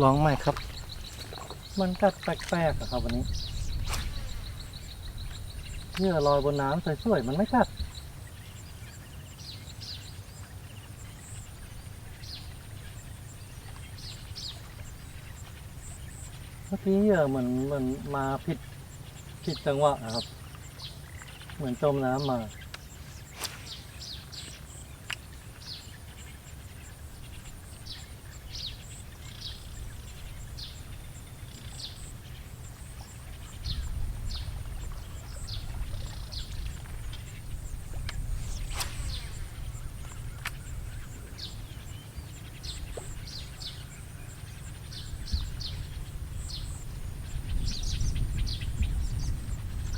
ลองใหม่ครับ มันกัดแปลกๆอะครับวันนี้เยื่อลอยบนน้ำสวยๆมันไม่กัดเมื่อกี้เหยื่อเหมือนเหมือนมาผิดผิดจังหวะนะครับ เหมือนจมน้ำมา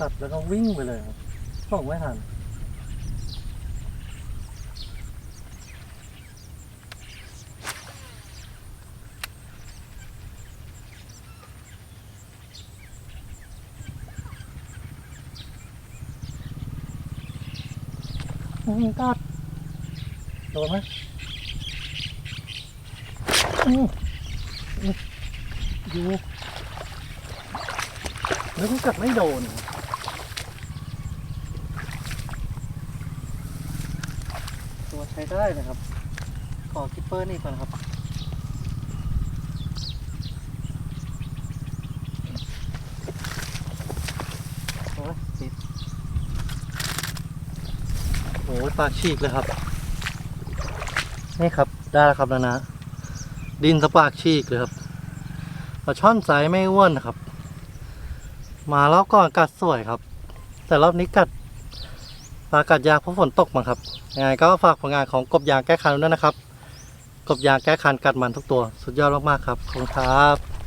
กัดแล้วก็วิ่งไปเลยครับส่งไม่ทันอืมกัดโดนไหมอืมอืมอยู่แล้วก็กัดไม่โดน ใช้ได้นะครับ ขอคิปเปอร์นี่ก่อนครับ โอ้ยติดโอ้ยปากฉีกเลยครับ นี่ครับ ได้แล้วครับนะนะ ดินสปากฉีกเลยครับปลาช่อนไซส์ไม่อ้วนนะครับ มารอบก่อนกัดสวยครับ แต่รอบนี้กัด ปลากัดยางเพราะฝนตกมั้งครับยังไงก็ฝากผลงานของกบยางแก้คันด้วยนะครับ กบยางแก้คันกัดมันทุกตัว สุดยอดมากๆครับขอบคุณครับ